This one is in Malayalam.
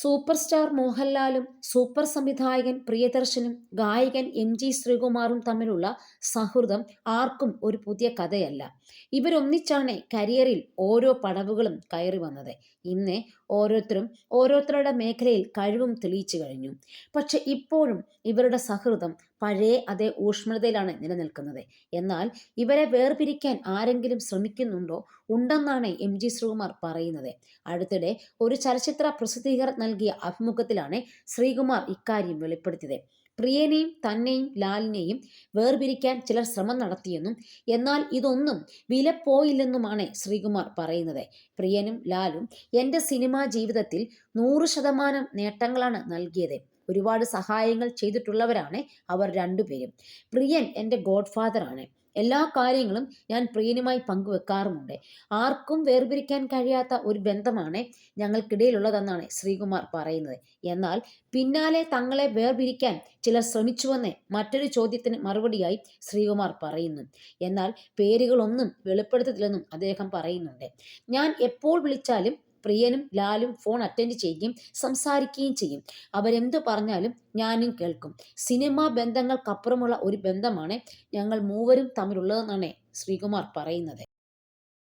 സൂപ്പർ സ്റ്റാർ മോഹൻലാലും സൂപ്പർ സംവിധായകൻ പ്രിയദർശനും ഗായകൻ എം ജി ശ്രീകുമാറും തമ്മിലുള്ള സൗഹൃദം ആർക്കും ഒരു പുതിയ കഥയല്ല. ഇവരൊന്നിച്ചാണ് കരിയറിൽ ഓരോ പടവുകളും കയറി വന്നത്. ഇന്ന് ഓരോരുത്തരും ഓരോരുത്തരുടെ മേഖലയിൽ കഴിവും തെളിയിച്ചു കഴിഞ്ഞു. പക്ഷെ ഇപ്പോഴും ഇവരുടെ സൗഹൃദം പഴയ അതേ ഊഷ്മളതയിലാണ് നിലനിൽക്കുന്നത്. എന്നാൽ ഇവരെ വേർപിരിക്കാൻ ആരെങ്കിലും ശ്രമിക്കുന്നുണ്ടോ? ഉണ്ടെന്നാണ് എം ജി ശ്രീകുമാർ പറയുന്നത്. അടുത്തിടെ ഒരു ചലച്ചിത്ര പ്രസിദ്ധീകരണം നൽകിയ അഭിമുഖത്തിലാണ് ശ്രീകുമാർ ഇക്കാര്യം വെളിപ്പെടുത്തിയത്. പ്രിയനെയും തന്നെയും ലാലിനെയും വേർപിരിക്കാൻ ചിലർ ശ്രമം നടത്തിയെന്നും എന്നാൽ ഇതൊന്നും വിലപ്പോയില്ലെന്നുമാണ് ശ്രീകുമാർ പറയുന്നത്. പ്രിയനും ലാലും എന്റെ സിനിമാ ജീവിതത്തിൽ നൂറ് ശതമാനം നേട്ടങ്ങളാണ് നൽകിയത്. ഒരുപാട് സഹായങ്ങൾ ചെയ്തിട്ടുള്ളവരാണ് അവർ രണ്ടുപേരും. പ്രിയൻ എന്റെ ഗോഡ് ആണ്. എല്ലാ കാര്യങ്ങളും ഞാൻ പ്രിയനുമായി പങ്കുവെക്കാറുമുണ്ട്. ആർക്കും വേർപിരിക്കാൻ കഴിയാത്ത ഒരു ബന്ധമാണ് ഞങ്ങൾക്കിടയിലുള്ളതെന്നാണ് ശ്രീകുമാർ പറയുന്നത്. എന്നാൽ പിന്നാലെ തങ്ങളെ വേർപിരിക്കാൻ ചിലർ ശ്രമിച്ചുവെന്ന് മറ്റൊരു ചോദ്യത്തിന് മറുപടിയായി ശ്രീകുമാർ പറയുന്നു. എന്നാൽ പേരുകളൊന്നും വെളിപ്പെടുത്തത്തില്ലെന്നും അദ്ദേഹം പറയുന്നുണ്ട്. ഞാൻ എപ്പോൾ വിളിച്ചാലും പ്രിയനും ലാലും ഫോൺ അറ്റൻഡ് ചെയ്യുകയും സംസാരിക്കുകയും ചെയ്യും. അവരെന്തു പറഞ്ഞാലും ഞാനും കേൾക്കും. സിനിമാ ബന്ധങ്ങൾക്കപ്പുറമുള്ള ഒരു ബന്ധമാണ് ഞങ്ങൾ മൂവരും തമ്മിലുള്ളതെന്നാണ് ശ്രീകുമാർ പറയുന്നത്.